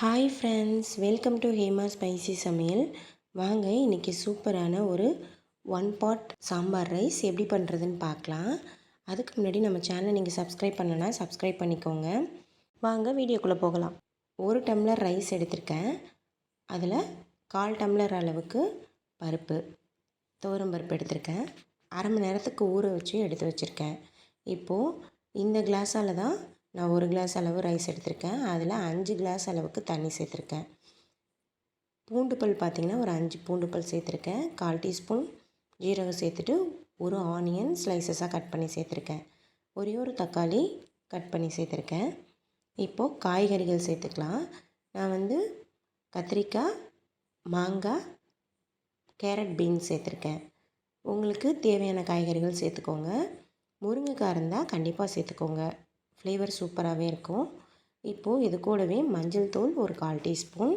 Hi friends welcome to Hema spicy சமையல் வாங்க இன்றைக்கி சூப்பரான ஒரு ஒன் பாட் சாம்பார் ரைஸ் எப்படி பண்ணுறதுன்னு பார்க்கலாம். அதுக்கு முன்னாடி நம்ம சேனலை நீங்கள் சப்ஸ்கிரைப் பண்ணலன்னா சப்ஸ்கிரைப் பண்ணிக்கோங்க. வாங்க வீடியோக்குள்ளே போகலாம். ஒரு டம்ளர் ரைஸ் எடுத்திருக்கேன். அதில் கால் டம்ளர் அளவுக்கு பருப்பு துவரம் பருப்பு எடுத்திருக்கேன். அரை மணி நேரத்துக்கு ஊற வச்சு எடுத்து வச்சுருக்கேன். இப்போது இந்த கிளாஸால் தான் நான் ஒரு கிளாஸ் அளவு ரைஸ் எடுத்திருக்கேன். அதில் அஞ்சு கிளாஸ் அளவுக்கு தண்ணி சேர்த்துருக்கேன். பூண்டு பல் பார்த்திங்கன்னா ஒரு அஞ்சு பூண்டு பல் சேர்த்துருக்கேன். கால் டீஸ்பூன் ஜீரகம் சேர்த்துட்டு ஒரு ஆனியன் ஸ்லைசஸாக கட் பண்ணி சேர்த்துருக்கேன். ஒரே ஒரு தக்காளி கட் பண்ணி சேர்த்துருக்கேன். இப்போது காய்கறிகள் சேர்த்துக்கலாம். நான் வந்து கத்திரிக்காய் மாங்காய் கேரட் பீன்ஸ் சேர்த்துருக்கேன். உங்களுக்கு தேவையான காய்கறிகள் சேர்த்துக்கோங்க. முருங்கைக்காய் இருந்தால் கண்டிப்பாக சேர்த்துக்கோங்க. ஃப்ளேவர் சூப்பராகவே இருக்கும். இப்போது இது கூடவே மஞ்சள் தூள் ஒரு கால் டீஸ்பூன்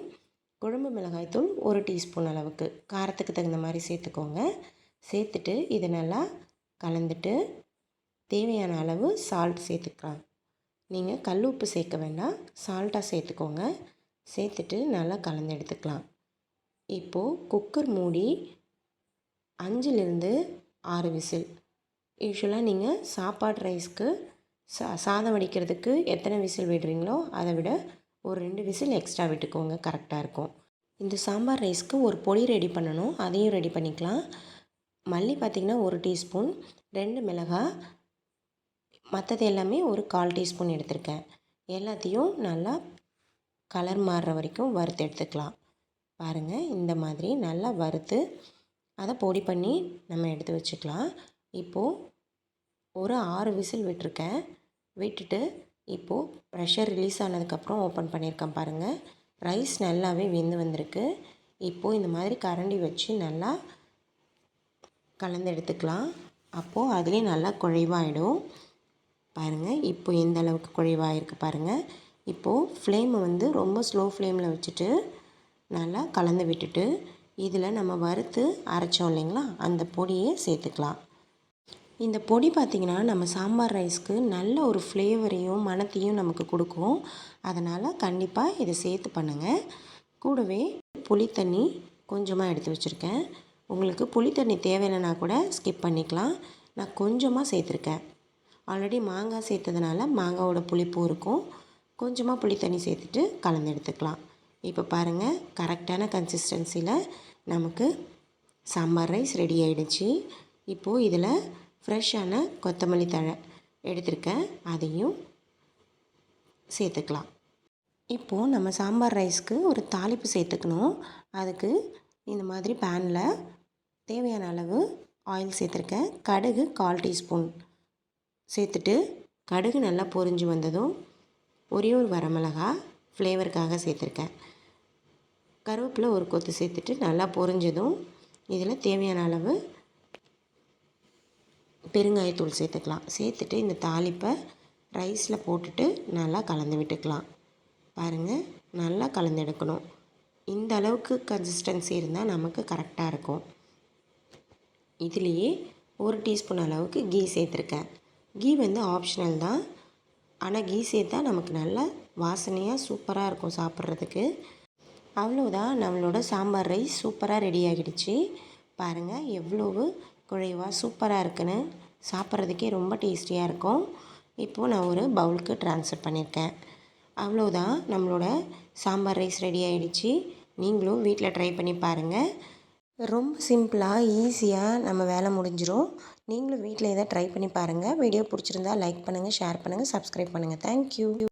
குழம்பு மிளகாய் தூள் ஒரு டீஸ்பூன் அளவுக்கு. காரத்துக்கு தகுந்த மாதிரி சேர்த்துக்கோங்க. சேர்த்துட்டு இதை நல்லா கலந்துட்டு தேவையான அளவு சால்ட் சேர்த்துக்கலாம். நீங்கள் கல் உப்பு சேர்க்க வேண்டாம். சால்ட்டாக சேர்த்துக்கோங்க. சேர்த்துட்டு நல்லா கலந்து எடுத்துக்கலாம். இப்போது குக்கர் மூடி அஞ்சுலேருந்து ஆறு விசில். யூஸ்வலாக நீங்கள் சாப்பாடு ரைஸ்க்கு சா சாதம் வடிக்கிறதுக்கு எத்தனை விசில் விடுறீங்களோ அதை விட ஒரு ரெண்டு விசில் எக்ஸ்ட்ரா விட்டுக்கோங்க. கரெக்டாக இருக்கும். இந்த சாம்பார் ரைஸ்க்கு ஒரு பொடி ரெடி பண்ணணும். அதையும் ரெடி பண்ணிக்கலாம். மல்லி பார்த்திங்கன்னா ஒரு டீஸ்பூன் ரெண்டு மிளகாய் மற்றது எல்லாமே ஒரு கால் டீஸ்பூன் எடுத்திருக்கேன். எல்லாத்தையும் நல்லா கலர் மாறுற வரைக்கும் வறுத்து எடுத்துக்கலாம். பாருங்கள் இந்த மாதிரி நல்லா வறுத்து அதை பொடி பண்ணி நம்ம எடுத்து வச்சுக்கலாம். இப்போது ஒரு ஆறு விசில் விட்டுருக்கேன். விட்டுட்டு இப்போது ப்ரெஷர் ரிலீஸ் ஆனதுக்கப்புறம் ஓப்பன் பண்ணியிருக்கேன் பாருங்கள் ரைஸ் நல்லாவே வெந்து வந்திருக்கு. இப்போது இந்த மாதிரி கரண்டி வச்சு நல்லா கலந்து எடுத்துக்கலாம். அப்போது அதுலேயும் நல்லா குழைவாயிடும். பாருங்கள் இப்போ எந்த அளவுக்கு குழைவாயிருக்கு பாருங்கள் இப்போது ஃப்ளேமை வந்து ரொம்ப ஸ்லோ ஃப்ளேமில் வச்சுட்டு நல்லா கலந்து விட்டுட்டு இதில் நம்ம வறுத்து அரைச்சோம் இல்லைங்களா? அந்த பொடியை சேர்த்துக்கலாம். இந்த பொடி பார்த்திங்கன்னா நம்ம சாம்பார் ரைஸ்க்கு நல்ல ஒரு ஃப்ளேவரையும் மனத்தையும் நமக்கு கொடுக்கும். அதனால் கண்டிப்பாக இதை சேர்த்து பண்ணுங்கள் கூடவே புளித்தண்ணி கொஞ்சமாக எடுத்து வச்சுருக்கேன். உங்களுக்கு புளித்தண்ணி தேவையில்லைனா கூட ஸ்கிப் பண்ணிக்கலாம். நான் கொஞ்சமாக சேர்த்துருக்கேன். ஆல்ரெடி மாங்காய் சேர்த்ததுனால மாங்காவோட புளிப்பும் இருக்கும். கொஞ்சமாக புளித்தண்ணி சேர்த்துட்டு கலந்து எடுத்துக்கலாம். இப்போ பாருங்கள் கரெக்டான கன்சிஸ்டன்சியில் நமக்கு சாம்பார் ரைஸ் ரெடி ஆகிடுச்சு இப்போது இதில் ஃப்ரெஷ்ஷான கொத்தமல்லி தழை எடுத்திருக்கேன். அதையும் சேர்த்துக்கலாம். இப்போது நம்ம சாம்பார் ரைஸ்க்கு ஒரு தாளிப்பு சேர்த்துக்கணும். அதுக்கு இந்த மாதிரி பேனில் தேவையான அளவு ஆயில் சேர்த்துருக்கேன். கடுகு கால் டீஸ்பூன் சேர்த்துட்டு கடுகு நல்லா பொரிஞ்சு வந்ததும் ஒரே ஒரு வரமிளகா ஃப்ளேவருக்காக சேர்த்துருக்கேன். கருவேப்பிலை ஒரு கொத்து சேர்த்துட்டு நல்லா பொரிஞ்சதும் இதில் தேவையான அளவு பெருங்காயத்தூள் சேர்த்துக்கலாம். சேர்த்துட்டு இந்த தாளிப்பை ரைஸில் போட்டுட்டு நல்லா கலந்து விட்டுக்கலாம். பாருங்கள் நல்லா கலந்து எடுக்கணும். இந்த அளவுக்கு கன்சிஸ்டன்சி இருந்தால் நமக்கு கரெக்டாக இருக்கும். இதுலேயே ஒரு டீஸ்பூன் அளவுக்கு கீ சேர்த்துருக்கேன். கீ வந்து ஆப்ஷனல் தான். ஆனால் கீ சேர்த்தா நமக்கு நல்லா வாசனையாக சூப்பராக இருக்கும் சாப்பிட்றதுக்கு. அவ்வளோதான் நம்மளோட சாம்பார் ரைஸ் சூப்பராக ரெடி ஆகிடுச்சு. பாருங்கள் எவ்வளவு குழைவாக சூப்பராக இருக்குன்னு. சாப்பிட்றதுக்கே ரொம்ப டேஸ்டியாக இருக்கும். இப்போது நான் ஒரு பவுலுக்கு ட்ரான்ஸ்ஃபர் பண்ணியிருக்கேன். அவ்வளோதான். நம்மளோட சாம்பார் ரைஸ் ரெடி ஆகிடுச்சு நீங்களும் வீட்டில் ட்ரை பண்ணி பாருங்கள் ரொம்ப சிம்பிளாக ஈஸியாக நம்ம வேலை முடிஞ்சிடும் நீங்களும் வீட்டில் எதாவது ட்ரை பண்ணி பாருங்கள் வீடியோ பிடிச்சிருந்தா லைக் பண்ணுங்கள் ஷேர் பண்ணுங்கள் சப்ஸ்கிரைப் பண்ணுங்கள் தேங்க்யூ